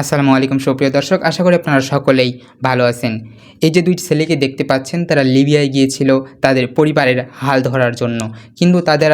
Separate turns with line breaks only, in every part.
আসসালামু আলাইকুম, সুপ্রিয় দর্শক। আশা করি আপনারা সকলেই ভালো আছেন। এই যে দুইটি ছেলেকে দেখতে পাচ্ছেন, তারা লিবিয়ায় গিয়েছিল তাদের পরিবারের হাল ধরার জন্য। কিন্তু তাদের,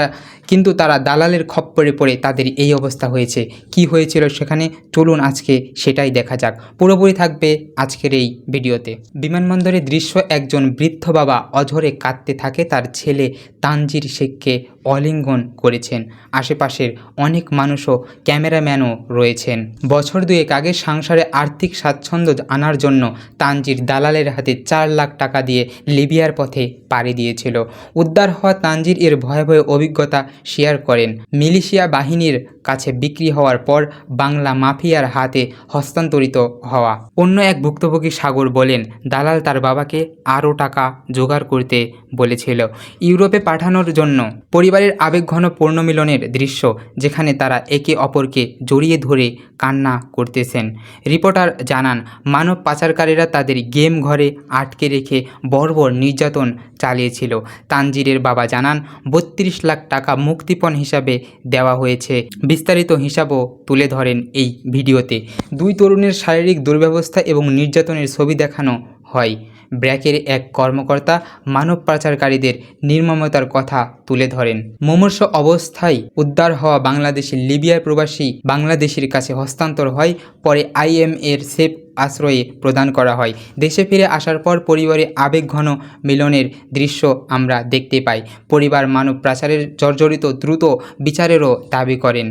কিন্তু তারা দালালের খপ্পরে পড়ে তাদের এই অবস্থা হয়েছে। কি হয়েছিল সেখানে? চলুন আজকে সেটাই দেখা যাক। পুরোপুরি থাকবে আজকের এই ভিডিওতে। বিমানবন্দরের দৃশ্য, একজন বৃদ্ধ বাবা অঝরে কাঁদতে থাকে, তার ছেলে তানজির শেখকে অলিঙ্গন করেছেন। আশেপাশের অনেক মানুষও, ক্যামেরাম্যানও রয়েছেন। বছর দুয়েক আগে সংসারে আর্থিক স্বাচ্ছন্দ্য আনার জন্য তানজির দালালের হাতে চার লাখ টাকা দিয়ে লিবিয়ার পথে পাড়ি দিয়েছিল। উদ্ধার হওয়া তানজির এর ভয়াবহ অভিজ্ঞতা শেয়ার করেন। মিলিশিয়া বাহিনীর কাছে বিক্রি হওয়ার পর বাংলা মাফিয়ার হাতে হস্তান্তরিত হওয়া। অন্য এক ভুক্তভোগী সাগর বলেন, দালাল তার বাবাকে আরও টাকা জোগাড় করতে বলেছিল ইউরোপে পাঠানোর জন্য। পরিবারের আবেগঘন পূর্ণমিলনের দৃশ্য, যেখানে তারা একে অপরকে জড়িয়ে ধরে কান্না করতেছেন। রিপোর্টার জানান, মানব পাচারকারীরা তাদের গেম ঘরে আটকে রেখে বর্বর নির্যাতন চালিয়েছিল। তানজিরের বাবা জানান, বত্রিশ লাখ টাকা মুক্তিপণ হিসাবে দেওয়া হয়েছে। বিস্তারিত হিসাবও তুলে ধরেন এই ভিডিওতে। দুই তরুণের শারীরিক দুর্ব্যবস্থা এবং নির্যাতনের ছবি দেখানো হয়। ব্র্যাকের এক কর্মকর্তা মানব পাচারকারীদের নির্মমতার কথা তুলে ধরেন। মুমূর্ষ অবস্থায় উদ্ধার হওয়া বাংলাদেশের লিবিয়ার প্রবাসী বাংলাদেশের কাছে হস্তান্তর হয়, পরে আইএম এর সেফ আশ্রয়ে প্রদান করা হয়। দেশে ফিরে আসার পর পরিবারে আবেগঘন মিলনের দৃশ্য আমরা দেখতে পাই। পরিবার মানব পাচারের জর্জরিত দ্রুত বিচারেরও দাবি করেন।